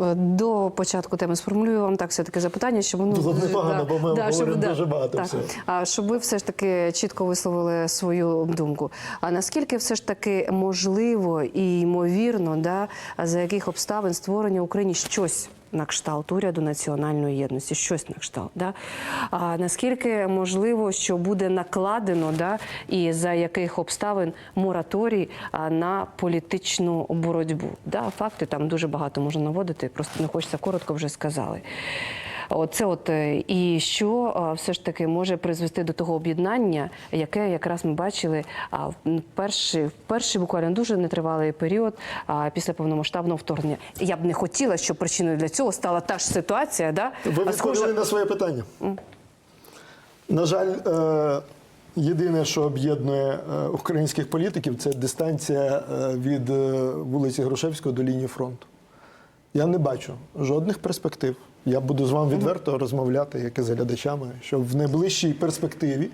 Е, До початку теми сформулюю вам так все таки запитання, щоб воно Було б непогано, бо ми обговоримо дуже багато так, всього. А щоб ви все ж таки чітко висловили свою думку. А наскільки все ж таки можливо і ймовірно, да, за яких обставин створення в Україні щось на кшталт уряду національної єдності, щось на кшталт. Да? А наскільки можливо, що буде накладено, да, і за яких обставин мораторій на політичну боротьбу? Да? Факти там дуже багато можна наводити, просто не хочеться коротко вже сказали. Оце от е, і що все ж таки може призвести до того об'єднання, яке якраз ми бачили в перший, в перший буквально дуже нетривалий період після повномасштабного вторгнення. Я б не хотіла, щоб причиною для цього стала та ж ситуація. Да? Ви відповіли на своє питання. На жаль, е, єдине, що об'єднує е, українських політиків, це дистанція е, від е, вулиці Грушевського до лінії фронту. Я не бачу жодних перспектив. Я буду з вами відверто розмовляти, як і з глядачами, що в найближчій перспективі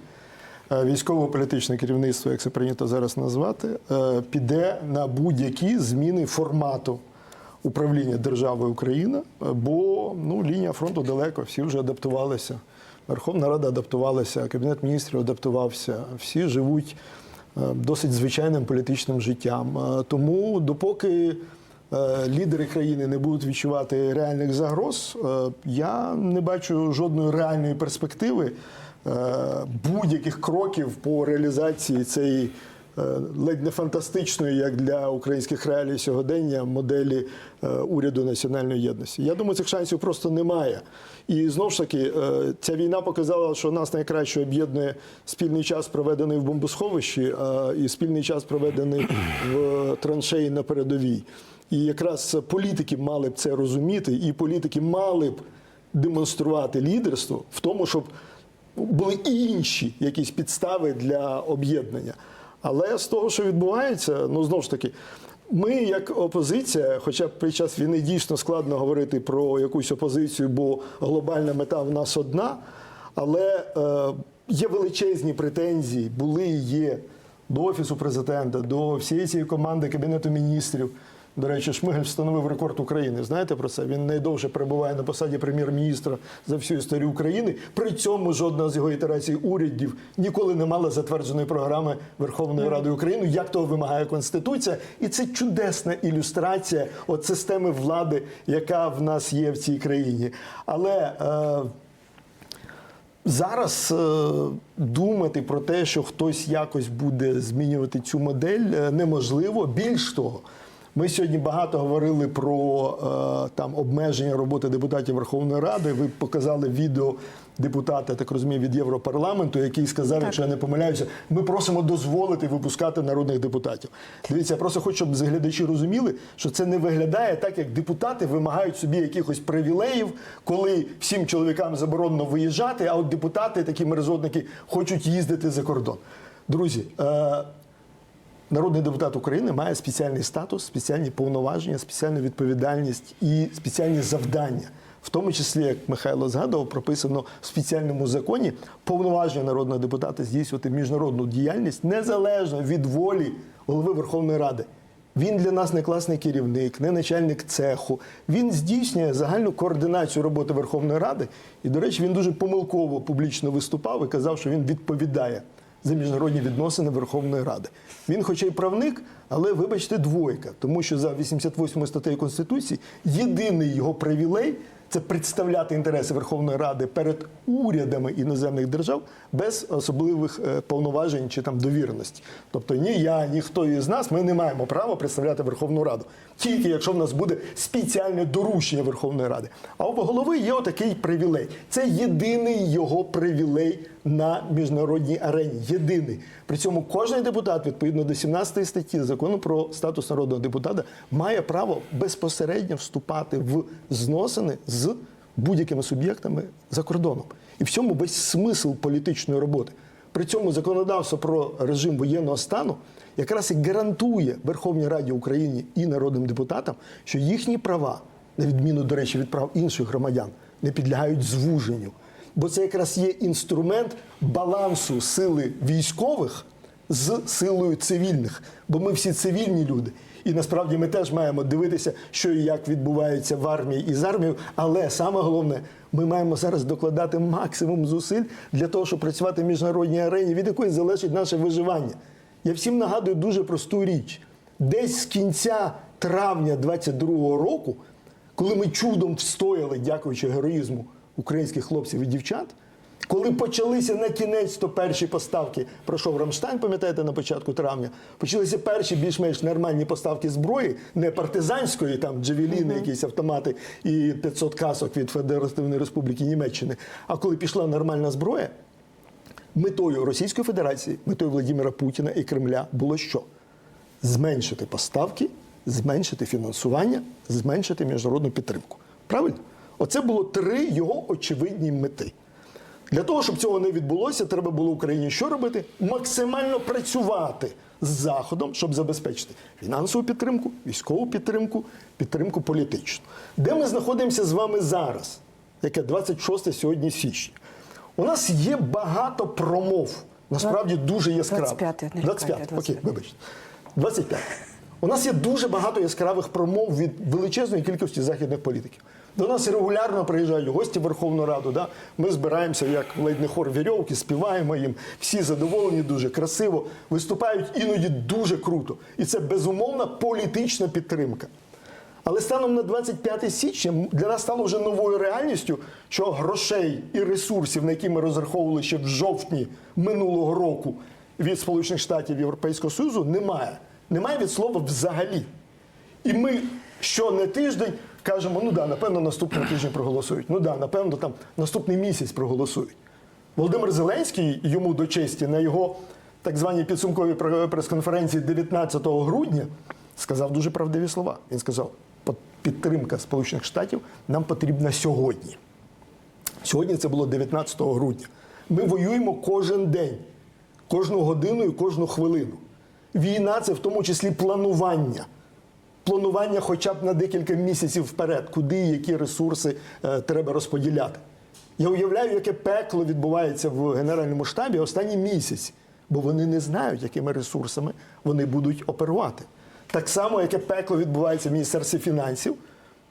е, військово-політичне керівництво, як це прийнято зараз назвати, е, піде на будь-які зміни формату управління державою Україна, бо ну, лінія фронту далеко, всі вже адаптувалися. Верховна Рада адаптувалася, Кабінет міністрів адаптувався, всі живуть е, досить звичайним політичним життям. Тому допоки лідери країни не будуть відчувати реальних загроз, е, я не бачу жодної реальної перспективи е, будь-яких кроків по реалізації цієї е, ледь не фантастичної, як для українських реалій сьогодення, моделі е, уряду національної єдності. Я думаю, цих шансів просто немає. І знову ж таки, е, ця війна показала, що нас найкраще об'єднує спільний час, проведений в бомбосховищі, е, і спільний час, проведений в траншеї на передовій. І якраз політики мали б це розуміти, і політики мали б демонструвати лідерство в тому, щоб були і інші якісь підстави для об'єднання. Але з того, що відбувається, ну знову ж таки, ми, як опозиція, хоча під час війни дійсно складно говорити про якусь опозицію, бо глобальна мета в нас одна, але е, є величезні претензії, були і є до офісу президента, до всієї цієї команди кабінету міністрів. До речі, Шмигаль встановив рекорд України. Знаєте про це? Він найдовше перебуває на посаді прем'єр-міністра за всю історію України. При цьому жодна з його ітерацій урядів ніколи не мала затвердженої програми Верховної Ради України, як того вимагає Конституція. І це чудесна ілюстрація от системи влади, яка в нас є в цій країні. Але е, Зараз е, думати про те, що хтось якось буде змінювати цю модель, е, неможливо. Більш того, ми сьогодні багато говорили про е, там обмеження роботи депутатів Верховної Ради. Ви показали відео депутата, так розумію, від Європарламенту, який сказав, якщо я не помиляюся, ми просимо дозволити випускати народних депутатів. Дивіться, я просто хочу, щоб глядачі розуміли, що це не виглядає так, як депутати вимагають собі якихось привілеїв, коли всім чоловікам заборонено виїжджати, а от депутати, такі мерзотники, хочуть їздити за кордон. Друзі. Е, Народний депутат України має спеціальний статус, спеціальні повноваження, спеціальну відповідальність і спеціальні завдання. В тому числі, як Михайло згадував, прописано в спеціальному законі повноваження народного депутата здійснювати міжнародну діяльність незалежно від волі голови Верховної Ради. Він для нас не класний керівник, не начальник цеху. Він здійснює загальну координацію роботи Верховної Ради. І, до речі, він дуже помилково публічно виступав і казав, що він відповідає за міжнародні відносини Верховної Ради. Він, хоча й правник, але, вибачте, двойка, тому що за 88 статтею Конституції єдиний його привілей це представляти інтереси Верховної Ради перед урядами іноземних держав без особливих е, повноважень чи там довіреності. Тобто ні я, ні хто із нас ми не маємо права представляти Верховну Раду, тільки якщо в нас буде спеціальне доручення Верховної Ради. А у голови є отакий привілей. Це єдиний його привілей на міжнародній арені. Єдиний. При цьому кожен депутат, відповідно до 17 статті закону про статус народного депутата, має право безпосередньо вступати в зносини з будь-якими суб'єктами за кордоном. І в цьому весь смисл політичної роботи. При цьому законодавство про режим воєнного стану якраз і гарантує Верховній Раді України і народним депутатам, що їхні права, на відміну, до речі, від прав інших громадян, не підлягають звуженню. Бо це якраз є інструмент балансу сили військових з силою цивільних, бо ми всі цивільні люди. І насправді ми теж маємо дивитися, що і як відбувається в армії і з армією. Але саме головне, ми маємо зараз докладати максимум зусиль для того, щоб працювати в міжнародній арені, від якої залежить наше виживання. Я всім нагадую дуже просту річ: десь з кінця травня 22-го року, коли ми чудом встояли, дякуючи героїзму українських хлопців і дівчат. Коли почалися на кінець то перші поставки, пройшов Рамштайн, пам'ятаєте, на початку травня, почалися перші більш-менш нормальні поставки зброї, не партизанської, там джевеліни, якісь автомати і 500 касок від Федеративної Республіки Німеччини. А коли пішла нормальна зброя, метою Російської Федерації, метою Владимира Путіна і Кремля було що? Зменшити поставки, зменшити фінансування, зменшити міжнародну підтримку. Правильно? Оце було три його очевидні мети. Для того, щоб цього не відбулося, треба було Україні що робити? Максимально працювати з Заходом, щоб забезпечити фінансову підтримку, військову підтримку, підтримку політичну. Де ми знаходимося з вами зараз? Яке 26 сьогодні січня. У нас є багато промов, насправді дуже яскравих. 25, не 25, окей, вибачте. 25. У нас є дуже багато яскравих промов від величезної кількості західних політиків. До нас регулярно приїжджають гості в Верховну Раду. Да? Ми збираємося як ледь не хор вірьовки, співаємо їм. Всі задоволені, дуже красиво, виступають іноді дуже круто. І це безумовна політична підтримка. Але станом на 25 січня для нас стало вже новою реальністю, що грошей і ресурсів, на які ми розраховували ще в жовтні минулого року від Сполучених Штатів Європейського Союзу, немає. Немає від слова взагалі. І ми що не тиждень кажемо, ну да, напевно, наступного тижня проголосують. Ну да, напевно, там наступний місяць проголосують. Володимир Зеленський йому до честі на його так званій підсумковій пр- прес-конференції 19 грудня сказав дуже правдиві слова. Він сказав, підтримка Сполучених Штатів нам потрібна сьогодні. Сьогодні це було 19 грудня. Ми воюємо кожен день, кожну годину і кожну хвилину. Війна це в тому числі планування. Планування хоча б на декілька місяців вперед, куди які ресурси е, треба розподіляти. Я уявляю, яке пекло відбувається в Генеральному штабі останні місяці, бо вони не знають, якими ресурсами вони будуть оперувати. Так само, яке пекло відбувається в Міністерстві фінансів,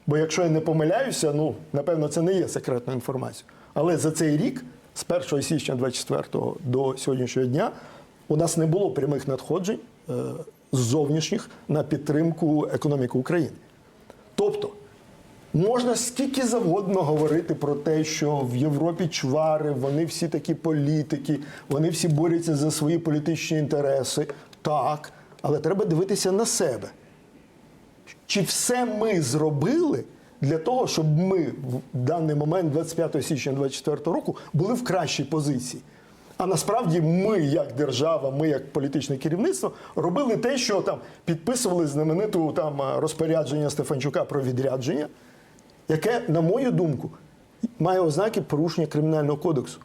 бо якщо я не помиляюся, ну напевно, це не є секретною інформацією. Але за цей рік, з 1 січня 24 до сьогоднішнього дня, у нас не було прямих надходжень е, зовнішніх на підтримку економіки України. Тобто, можна скільки завгодно говорити про те, що в Європі чвари, вони всі такі політики, вони всі борються за свої політичні інтереси. Так, але треба дивитися на себе. Чи все ми зробили для того, щоб ми в даний момент, 25 січня 2024 року, були в кращій позиції? А насправді ми, як держава, ми як політичне керівництво, робили те, що там підписували знамениту там розпорядження Стефанчука про відрядження, яке, на мою думку, має ознаки порушення кримінального кодексу.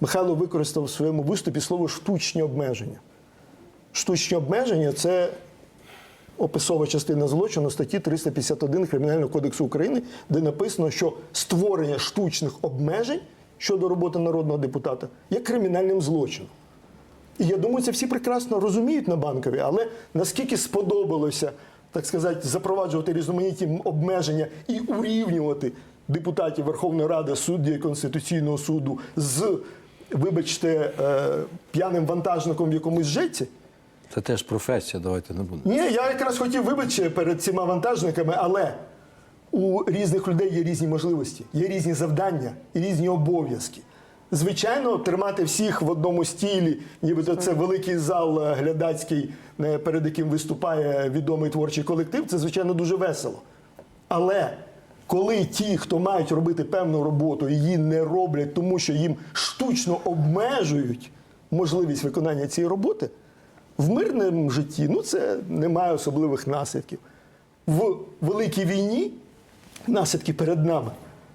Михайло використав у своєму виступі слово штучні обмеження. Штучні обмеження це описова частина злочину статті 351 Кримінального кодексу України, де написано, що створення штучних обмежень щодо роботи народного депутата є кримінальним злочином. І я думаю, це всі прекрасно розуміють на банкові, але наскільки сподобалося, так сказати, запроваджувати різноманітні обмеження і урівнювати депутатів Верховної Ради, судді Конституційного суду з, вибачте, е, п'яним вантажником в якомусь жеті. Це теж професія, давайте не будемо. Ні, я якраз хотів вибачити перед цими вантажниками, але у різних людей є різні можливості, є різні завдання і різні обов'язки. Звичайно, тримати всіх в одному стілі, нібито це великий зал е, глядацький, е, перед яким виступає відомий творчий колектив, це звичайно дуже весело. Але коли ті, хто мають робити певну роботу, її не роблять, тому що їм штучно обмежують можливість виконання цієї роботи, в мирному житті ну, це не має особливих наслідків. В великій війні наслідки перед нами.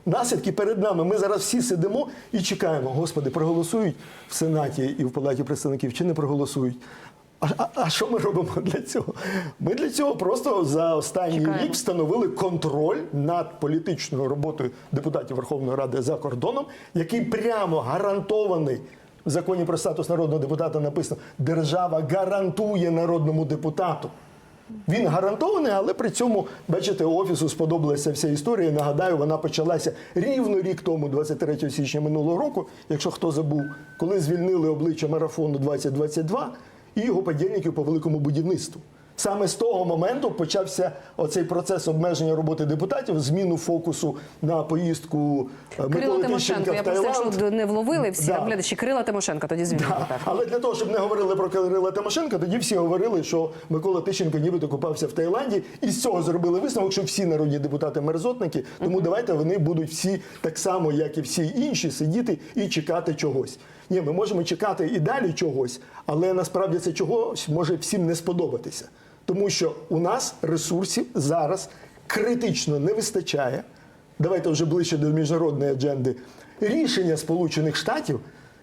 Наслідки перед нами. Ми зараз всі сидимо і чекаємо. Господи, проголосують в Сенаті і в Палаті представників чи не проголосують. А, а, а що ми робимо для цього? Ми для цього просто за останній Чекаємо. рік встановили контроль над політичною роботою депутатів Верховної Ради за кордоном, який прямо гарантований В законі про статус народного депутата написано: держава гарантує народному депутату. Він гарантований, але при цьому, бачите, офісу сподобалася вся історія. Нагадаю, вона почалася рівно рік тому, 23 січня минулого року. Якщо хто забув, коли звільнили обличчя марафону 2022 і його подільників по великому будівництву. Саме з того моменту почався оцей процес обмеження роботи депутатів, зміну фокусу на поїздку е, Кирило Миколи Тимошенко. Тищенка Я в просто Таїланд. якщо не вловили всі Да. глядачі. Кирила Тимошенко тоді звільнили. Да. так. Але для того, щоб не говорили про Кирила Тимошенка, тоді всі говорили, що Микола Тищенко нібито купався в Таїланді, і з цього зробили висновок, що всі народні депутати мерзотники. Тому давайте вони будуть всі так само, як і всі інші, сидіти і чекати чогось. Ні, ми можемо чекати і далі чогось, але насправді це чогось може всім не сподобатися. Тому що у нас ресурсів зараз критично не вистачає. Давайте вже ближче до міжнародної адженди. Рішення Сполучених Штатів,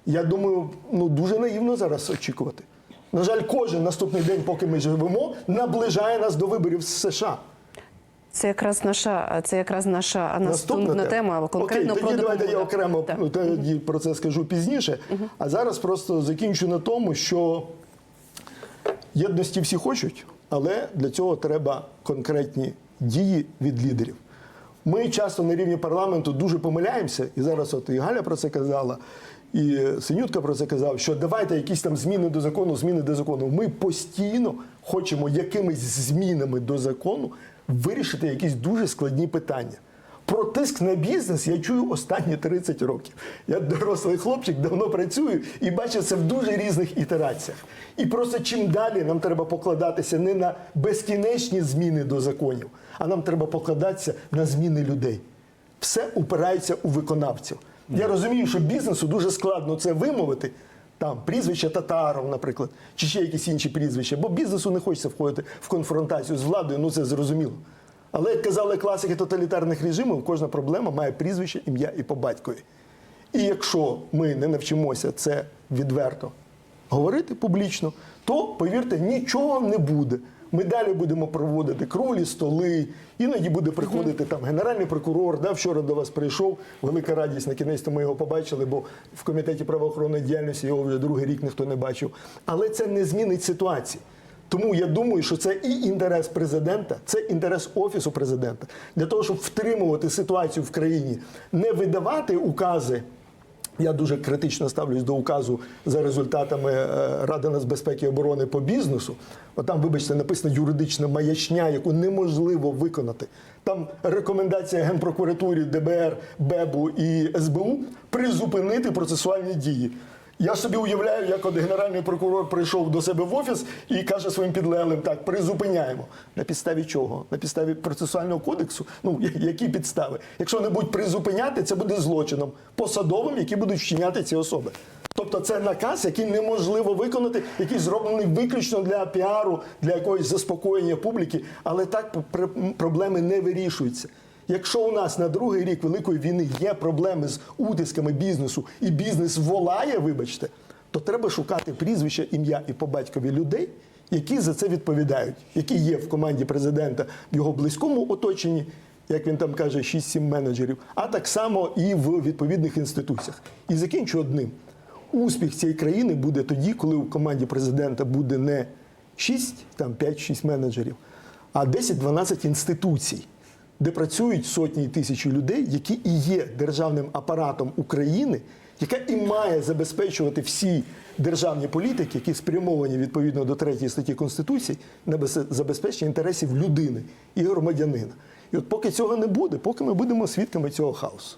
я думаю, ну дуже наївно зараз очікувати. На жаль, кожен наступний день, поки ми живемо, наближає нас до виборів з США. Це якраз наша, це якраз наша наступна, тема, конкретно Окей, про тоді давайте я окремо Так. про це скажу пізніше. А зараз просто закінчу на тому, що єдності всі хочуть, але для цього треба конкретні дії від лідерів. Ми часто на рівні парламенту дуже помиляємося, і зараз от і Галя про це казала, і Синютка про це казав, що давайте якісь там зміни до закону, зміни до закону. Ми постійно хочемо якимись змінами до закону вирішити якісь дуже складні питання. Про тиск на бізнес я чую останні 30 років. Я дорослий хлопчик, давно працюю і бачу це в дуже різних ітераціях. І просто чим далі нам треба покладатися не на безкінечні зміни до законів, а нам треба покладатися на зміни людей. Все упирається у виконавців. Я розумію, що бізнесу дуже складно це вимовити. Там прізвище Татаров, наприклад, чи ще якісь інші прізвища, бо бізнесу не хочеться входити в конфронтацію з владою, ну це зрозуміло. Але як казали класики тоталітарних режимів, кожна проблема має прізвище, ім'я і по батькові. І якщо ми не навчимося це відверто говорити публічно, то повірте, нічого не буде. Ми далі будемо проводити круглі столи, іноді буде приходити там генеральний прокурор. Да, вчора до вас прийшов. Велика радість на кінець ми його побачили, бо в комітеті правоохоронної діяльності його вже другий рік ніхто не бачив. Але це не змінить ситуації. Тому я думаю, що це і інтерес президента, це інтерес офісу президента для того, щоб втримувати ситуацію в країні, не видавати укази. Я дуже критично ставлюсь до указу за результатами е, Ради нацбезпеки і оборони по бізнесу. От там, вибачте, написано юридична маячня, яку неможливо виконати. Там рекомендація Генпрокуратурі, ДБР, БЕБу і СБУ призупинити процесуальні дії. Я собі уявляю, як от генеральний прокурор прийшов до себе в офіс і каже своїм підлеглим: так, призупиняємо. На підставі чого? На підставі процесуального кодексу? Ну, які підстави? Якщо не будуть призупиняти, це буде злочином посадовим, які будуть вчиняти ці особи. Тобто це наказ, який неможливо виконати, який зроблений виключно для піару, для якогось заспокоєння публіки, але так пр- проблеми не вирішуються. Якщо у нас на другий рік Великої війни є проблеми з утисками бізнесу, і бізнес волає, вибачте, то треба шукати прізвища, ім'я і по батькові людей, які за це відповідають, які є в команді президента в його близькому оточенні, як він там каже, 6-7 менеджерів, а так само і в відповідних інституціях. І закінчу одним: успіх цієї країни буде тоді, коли у команді президента буде не 6, там 5-6 менеджерів, а 10-12 інституцій де працюють сотні і тисячі людей, які і є державним апаратом України, яка і має забезпечувати всі державні політики, які спрямовані відповідно до третьої статті Конституції на без- забезпечення інтересів людини і громадянина. І от поки цього не буде, поки ми будемо свідками цього хаосу.